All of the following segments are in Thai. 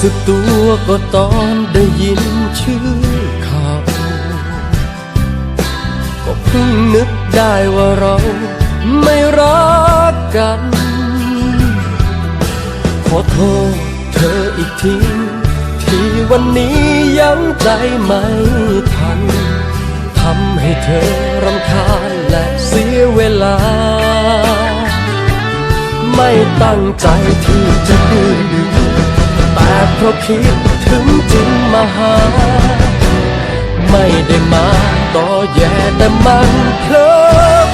สึกตัวก็ตอนได้ยินชื่อขาวก็เพิ่งนึกได้ว่าเราไม่รักกัน ขอโทษเธออีกที ที่วันนี้ยังใจไม่ทันทำให้เธอรำคาญและเสียเวลา ไม่ตั้งใจที่จะดื้อ ราะคิดถึงจึงมาหา ไม่ได้มาต่อแย่แต่มันเพลอ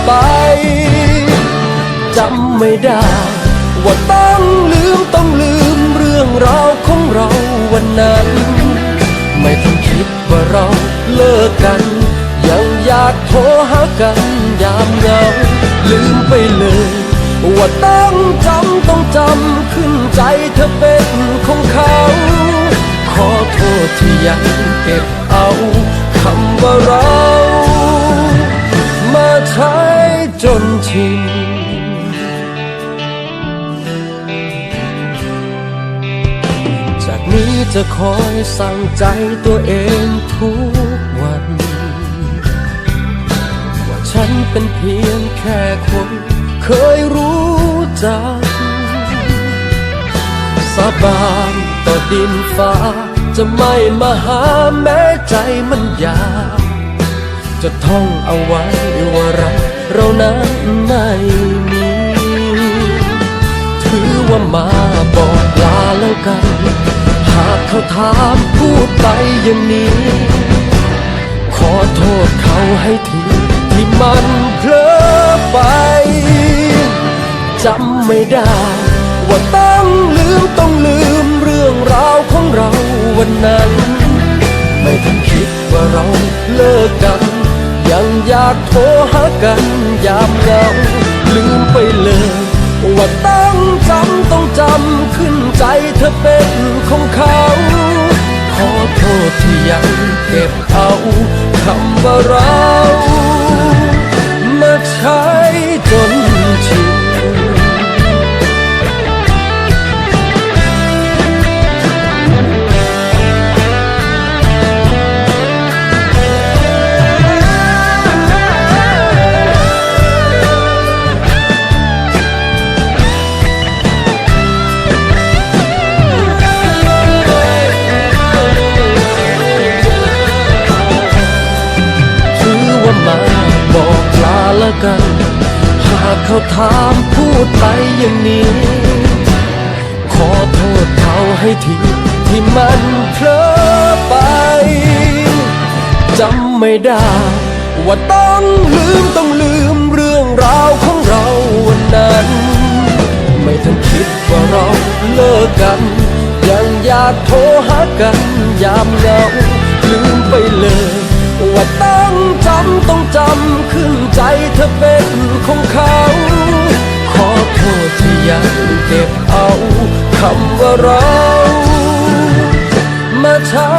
ไปจำไม่ได้ ว่าต้องลืมต้องลืมเรื่องราวของเราวันนั้น ไม่ต้องคิดว่าเราเลิกกัน ยังอยากโทรหากันยามเหงาลืมไปเลย ว่าต้องจำต้องจำขึ้นใจเธอเป็นของ ก็บเอาคำว่าเรา มาใช้จนชินจากนี้จะคอยสั่งใจตัวเองทุกวัน ว่าฉันเป็นเพียงแค่คนเคยรู้จัก สาบานต่อดินฟ้า จะไม่มาหาแม้ใจมันอยากจะท่องเอาไว้ว่ารักเรานั้นไม่มี ถือว่ามาบอกลาแล้วกัน หากเขาถามพูดไปอย่างนี้ ขอโทษเขาให้ทีที่มันเพลอไปจำไม่ได้ ว่าต้องลืมต้องลืมเรื่องราวของเรา วันนั้น ไม่ทันคิดว่าเราเลิกกัน ยังอยากโทรหากันยามเหงาลืมไปเลยว่าต้องจำต้องจำขึ้นใจเธอเป็นของเขา ขอโทษที่ยังเก็บเอาคำว่าเรามา เขาถามพูดไปอย่างนี้ ขอโทษเขาให้ทีที่มันเพลอไปจำไม่ได้ ว่าต้องลืมต้องลืมเรื่องราวของเราวันนั้น ไม่ทันคิดว่าเราเลิกกัน ยังอยากโทรหากันยามเหงาลืมไปเลยว่าต้องจำต้องจำขึ้นใจเธอเป็นของเขา เก็บเอาคำว่าเรา มาใช้